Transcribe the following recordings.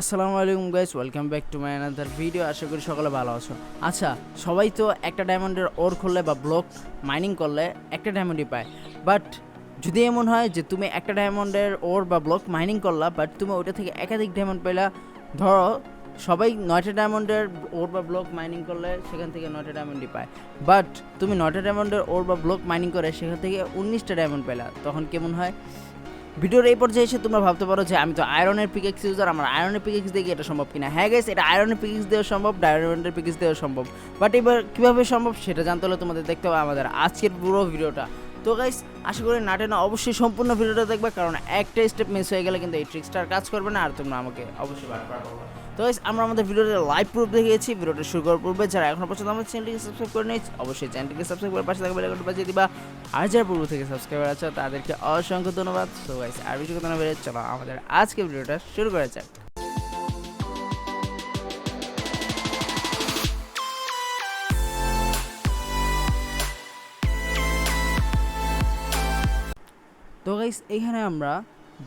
আসসালামু আলাইকুম guys welcome back to my another video আশা করি সকলে ভালো আছো। আচ্ছা সবাই তো একটা ডায়মন্ডের ওর খুললে বা ব্লক মাইনিং করলে একটা ডায়মন্ডই পায়। বাট যদি এমন হয় যে তুমি একটা ডায়মন্ডের ওর বা ব্লক মাইনিং করলা বাট তুমি ওইটা থেকে একাধিক ডায়মন্ড পেলা ধরো সবাই নয়টা ডায়মন্ডের ওর বা ব্লক মাইনিং করলে সেখান থেকে নয়টা ডায়মন্ডই পায়। বাট তুমি নয়টা ডায়মন্ডের ওর বা ব্লক মাইনিং করে সেখান থেকে উনিশটা ডায়মন্ড পেলা তখন কেমন হয়? ভিডিওর এই পর্যায়ে এসে তোমরা ভাবতে পারো যে আমি তো আয়রনের পিকেক্স ইউজার আমার আয়রনের পিকেক্স দিয়ে এটা সম্ভব কিনা? হ্যাঁ গেস এটা আয়রনের পিকেক্স দেওয়া সম্ভব ডায়মন্ডের পিকেক্স দেওয়া সম্ভব। বাট এবার কীভাবে সম্ভব সেটা জানতে হলে তোমাদের দেখতে হবে আমাদের আজকের পুরো ভিডিওটা। তো গাইস আশা করি নাটে না অবশ্যই সম্পূর্ণ ভিডিওটা দেখবে, কারণ একটা স্টেপ মিস হয়ে গেলে কিন্তু এই ট্রিক্সটা কাজ করবে না, আর তোমরা আমাকে অবশ্যই বারবার তো আমরা আমাদের ভিডিওটা লাইভ প্রুফ দেখিয়েছি, ভিডিওটা শুরু করার পূর্বে যারা এখনও পর্যন্ত আমাদের চ্যানেলটিকে সাবস্ক্রাইব করে নিয়েছি অবশ্যই চ্যানেলটিকে সাবস্ক্রাইব করে পাশে থাকা বেলাইকনটা বাজিয়ে দিবা। আর যারা পূর্ব থেকে সাবস্ক্রাইবার আছে, তাদেরকে অসংখ্য ধন্যবাদ। সো গাইস আর বেশি কথা না বেরিয়ে চলো আমাদের আজকে ভিডিওটা শুরু করা যাক। তো গাইস এখানে আমরা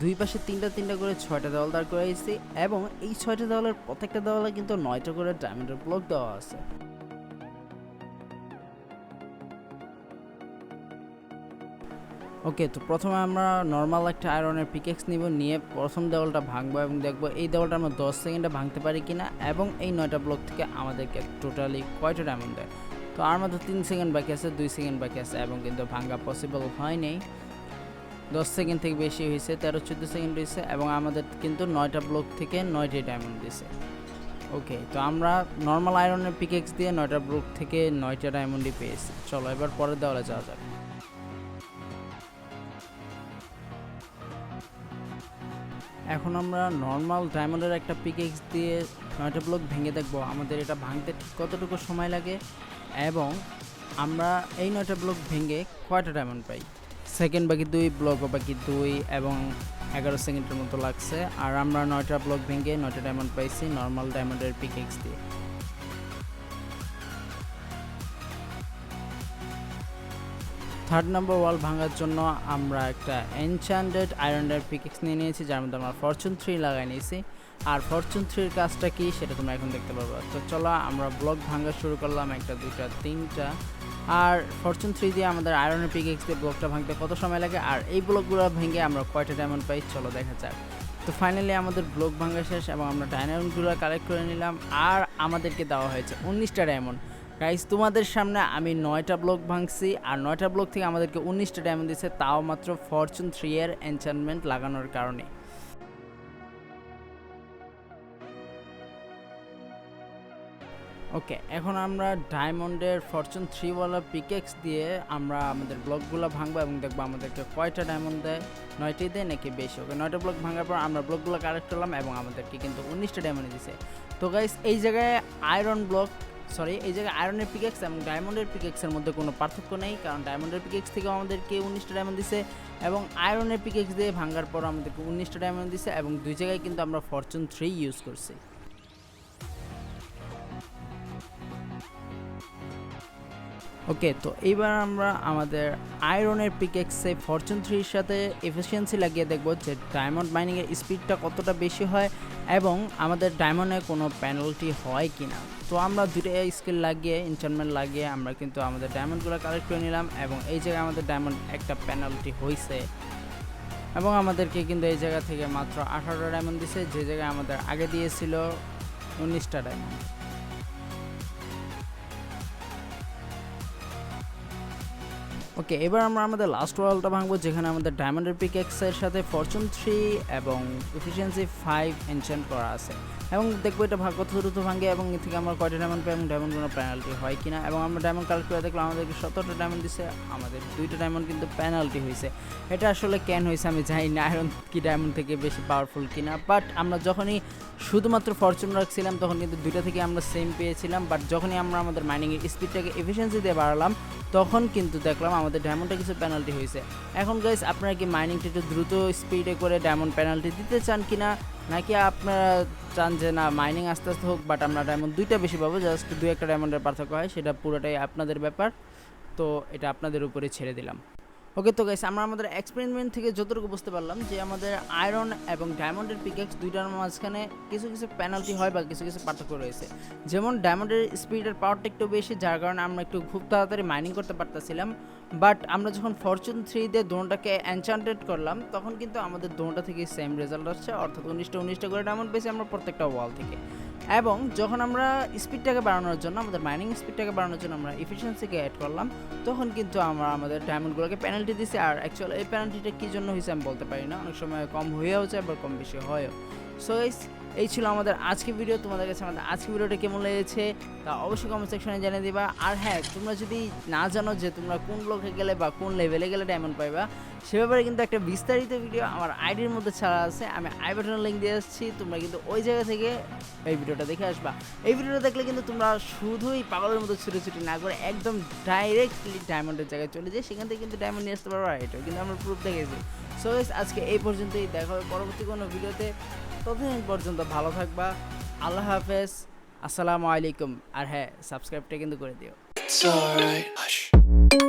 দুই পাশে তিনটা তিনটা করে ছয়টা দেওয়াল দাঁড় করাইছি এবং এই ছয়টা দেওয়ালের প্রত্যেকটা দেওয়ালে কিন্তু নয়টা করে ডায়মন্ডের ব্লক দেওয়া আছে। ওকে তো প্রথমে আমরা নর্মাল একটা আয়রনের পিকেক্স নিব, নিয়ে প্রথম দেওয়ালটা ভাঙবো এবং দেখব এই দেওয়ালটা আমরা দশ সেকেন্ডে ভাঙতে পারি কিনা এবং এই নয়টা ব্লক থেকে আমাদেরকে টোটালি কয়টা ডায়মন্ড দেয়? তো আর মাত্র তিন সেকেন্ড বাকি আছে, দুই সেকেন্ড বাকি আছে এবং কিন্তু ভাঙা পসিবল হয়নি। দশ সেকেন্ড থেকে বেশি হয়েছে, তেরো, চোদ্দ সেকেন্ড হয়েছে এবং আমাদের কিন্তু নয়টা ব্লক থেকে নয়টি ডায়মন্ড দিছে ওকে তো আমরা নর্মাল আয়রনের পিকেক্স দিয়ে নয়টা ব্লক থেকে নয়টা ডায়মন্ডই পেয়েছি। চলো, এবার পরের দেওয়ালে যাওয়া যাক। এখন আমরা নর্মাল ডায়মন্ডের একটা পিকেক্স দিয়ে নয়টা ব্লক ভেঙে দেখব, আমাদের এটা ভাঙতে ঠিক কতটুকু সময় লাগে এবং আমরা এই নয়টা ব্লক ভেঙে কয়টা ডায়মন্ড পাই? সেকেন্ড বাকি দুই ব্লকও বাকি দুই এবং এগারো সেকেন্ডের মতো লাগছে। আর আমরা নয়টা ব্লক ভেঙে নয়টা ডায়মন্ড পাইছি নর্মাল ডায়মন্ডের পিকেক্স দিয়ে। থার্ড নাম্বার ওয়াল ভাঙার জন্য আমরা একটা এনচ্যান্ডেড আয়রনের পিকেক্স নিয়ে নিয়েছি, যার মধ্যে আমরা ফরচুন থ্রি লাগাই নিয়েছি। আর ফরচুন থ্রির কাজটা কি, সেটা তোমরা এখন দেখতে পারবে। তো চলো আমরা ব্লক ভাঙা শুরু করলাম, একটা, দুইটা, তিনটা। আর ফরচুন থ্রি দিয়ে আমাদের আয়রনের পিকেক্স দিয়ে ব্লকটা ভাঙতে কত সময় লাগে? আর এই ব্লকগুলো ভেঙে আমরা কয়টা ডায়মন্ড পাই? চলো দেখা যাক। তো ফাইনালি আমাদের ব্লক ভাঙা শেষ এবং আমরা ডায়মন্ডগুলো কালেক্ট করে নিলাম। আর আমাদেরকে দেওয়া হয়েছে উনিশটা ডায়মন্ড গাইস তোমাদের সামনে আমি নয়টা ব্লক ভাঙছি আর নয়টা ব্লক থেকে আমাদেরকে উনিশটা ডায়মন্ড দিচ্ছে তাও মাত্র ফরচুন থ্রি এর এনচানমেন্ট লাগানোর কারণে। ওকে, এখন আমরা ডায়মন্ডের ফরচুন থ্রিওয়ালা পিকেক্স দিয়ে আমরা আমাদের ব্লকগুলো ভাঙবো এবং দেখব আমাদেরকে কয়টা ডায়মন্ড দেয়, নয়টি দেয় নাকি বেশি। ওকে, নয়টা ব্লক ভাঙার পর আমরা ব্লকগুলো কালেক্ট করলাম এবং আমাদেরকে কিন্তু উনিশটা ডায়মন্ড দিছে। তো গাইস এই জায়গায় আয়রন ব্লক সরি এই জায়গায় আয়রনের পিকেক্স এবং ডায়মন্ডের পিকেক্সের মধ্যে কোনো পার্থক্য নেই, কারণ ডায়মন্ডের পিকেক্স থেকেও আমাদেরকে উনিশটা ডায়মন্ড দিছে এবং আয়রনের পিকেক্স দিয়ে ভাঙার পর আমাদেরকে উনিশটা ডায়মন্ড দিছে এবং দুই জায়গায় কিন্তু আমরা ফরচুন থ্রি ইউজ করছি। ওকে তো এইবার আমরা আমাদের আয়রনের পিকেক্সে ফরচুন থ্রির সাথে এফিসিয়েন্সি লাগিয়ে দেখব যে ডায়মন্ড মাইনিংয়ের স্পিডটা কতটা বেশি হয় এবং আমাদের ডায়মন্ডে কোনো পেনাল্টি হয় কি না তো আমরা দুটো স্কিল লাগিয়ে ইনস্টলমেন্ট লাগিয়ে আমরা কিন্তু আমাদের ডায়মন্ডগুলো কালেক্ট করে নিলাম এবং এই জায়গায় আমাদের ডায়মন্ড একটা পেনাল্টি হয়েছে এবং আমাদেরকে কিন্তু এই জায়গা থেকে মাত্র আঠারোটা ডায়মন্ড দিছে, যে জায়গায় আমাদের আগে দিয়েছিল উনিশটা ডায়মন্ড ওকে, এবার আমরা আমাদের লাস্ট ওয়ালটা ভাঙবো, যেখানে আমাদের ডায়মন্ডের পিকেক্সের সাথে ফরচুন থ্রি এবং এফিসিয়েন্সি ফাইভ এনচেন্ট করা আছে। এবং দেখব এটা ভাগ কত দ্রুত ভাঙে এবং এ থেকে আমরা কয়টা ডায়মন্ড পাই এবং ডায়মন্ড কোনো পেনাল্টি হয় কিনা। এবং আমরা ডায়মন্ড কালেক্ট করে দেখলাম, আমাদেরকে সতেরোটা ডায়মন্ড দিছে, আমাদের দুইটা ডায়মন্ড কিন্তু পেনাল্টি হয়েছে এটা আসলে কেন হয়েছে আমি জানি না আয়রন কি ডায়মন্ড থেকে বেশি পাওয়ারফুল কিনা। বাট আমরা যখনই শুধুমাত্র ফরচুন রাখছিলাম, তখন কিন্তু দুইটা থেকে আমরা সেম পেয়েছিলাম। বাট যখনই আমরা আমাদের মাইনিংয়ের স্পিডটাকে এফিসিয়েন্সি দিয়ে বাড়ালাম, তখন কিন্তু দেখলাম আমাদের ডায়মন্ডে কিছু পেনাল্টি হয়েছে। এখন গাইস আপনারা কি মাইনিংটা একটু দ্রুত স্পিডে করে ডায়মন্ড পেনাল্টি দিতে চান কি না নাকি আপনারা চান যে না মাইনিং আস্তে আস্তে হোক বাট আমরা ডায়মন্ড দুইটা বেশি পাবো জাস্ট দু একটা ডায়মন্ডের পার্থক্য হয়, সেটা পুরোটাই আপনাদের ব্যাপার। তো এটা আপনাদের উপরে ছেড়ে দিলাম। ওকে তো গাইস আমরা আমাদের এক্সপেরিমেন্ট থেকে যতটুকু বুঝতে পারলাম যে আমাদের আয়রন এবং ডায়মন্ডের পিকেক্স দুইটার মাঝখানে কিছু কিছু পেনাল্টি হয় বা কিছু কিছু পার্থক্য রয়েছে। যেমন ডায়মন্ডের স্পিডের পাওয়ারটা একটু বেশি, যার কারণে আমরা একটু খুব তাড়াতাড়ি মাইনিং করতে পারতেছিলাম। বাট আমরা যখন ফরচুন থ্রি দিয়ে দোনটাকে এনচান্টেড করলাম, তখন কিন্তু আমাদের দোনটা থেকে সেম রেজাল্ট আসছে। অর্থাৎ উনিশটা উনিশটা করে ডায়মন্ড পেয়েছি আমরা প্রত্যেকটা ওয়াল থেকে। এবং যখন আমরা স্পিডটাকে বাড়ানোর জন্য, আমাদের মাইনিং স্পিডটাকে বাড়ানোর জন্য আমরা এফিসিয়েন্সিকে অ্যাড করলাম, তখন কিন্তু আমরা আমাদের ডায়মন্ডগুলোকে পেনাল্টি দিছি। আর অ্যাকচুয়ালি এই পেনাল্টিটা কী জন্য হয়েছে আমি বলতে পারি না। অনেক সময় কম হয়েও যায় বা কম বেশি হয়ও। সো এই ছিল আমাদের আজকে ভিডিও তোমাদের কাছে আমাদের আজকে ভিডিওটা কেমন লেগেছে তা অবশ্যই কমেন্ট সেকশনে জানিয়ে দিবা। আর হ্যাঁ তোমরা যদি না জানো যে তোমরা কোন ব্লকে গেলে বা কোন লেভেলে গেলে ডায়মন্ড পাইবা সে ব্যাপারে কিন্তু একটা বিস্তারিত ভিডিও আমার আইডির মধ্যে ছাড়া আছে। আমি আই বাটনের লিঙ্ক দিয়ে আসছি, তোমরা কিন্তু ওই জায়গা থেকে এই ভিডিওটা দেখে আসবা। এই ভিডিওটা দেখলে কিন্তু তোমরা শুধুই পাগলের মতো ছুটে ছুটি না করে একদম ডাইরেক্টলি ডায়মন্ডের জায়গায় চলে যাই সেখান থেকে কিন্তু ডায়মন্ড নিয়ে আসতে পারব। এটাও কিন্তু আমরা প্রুফ দেখেছি। সো আজকে এই পর্যন্তই। দেখা হবে পরবর্তী কোনো ভিডিওতে ততদিন পর্যন্ত ভালো থাকবা। আল্লাহ হাফেজ। আসসালামু আলাইকুম। আর হ্যাঁ সাবস্ক্রাইবটা কিন্তু করে দিও। It's alright.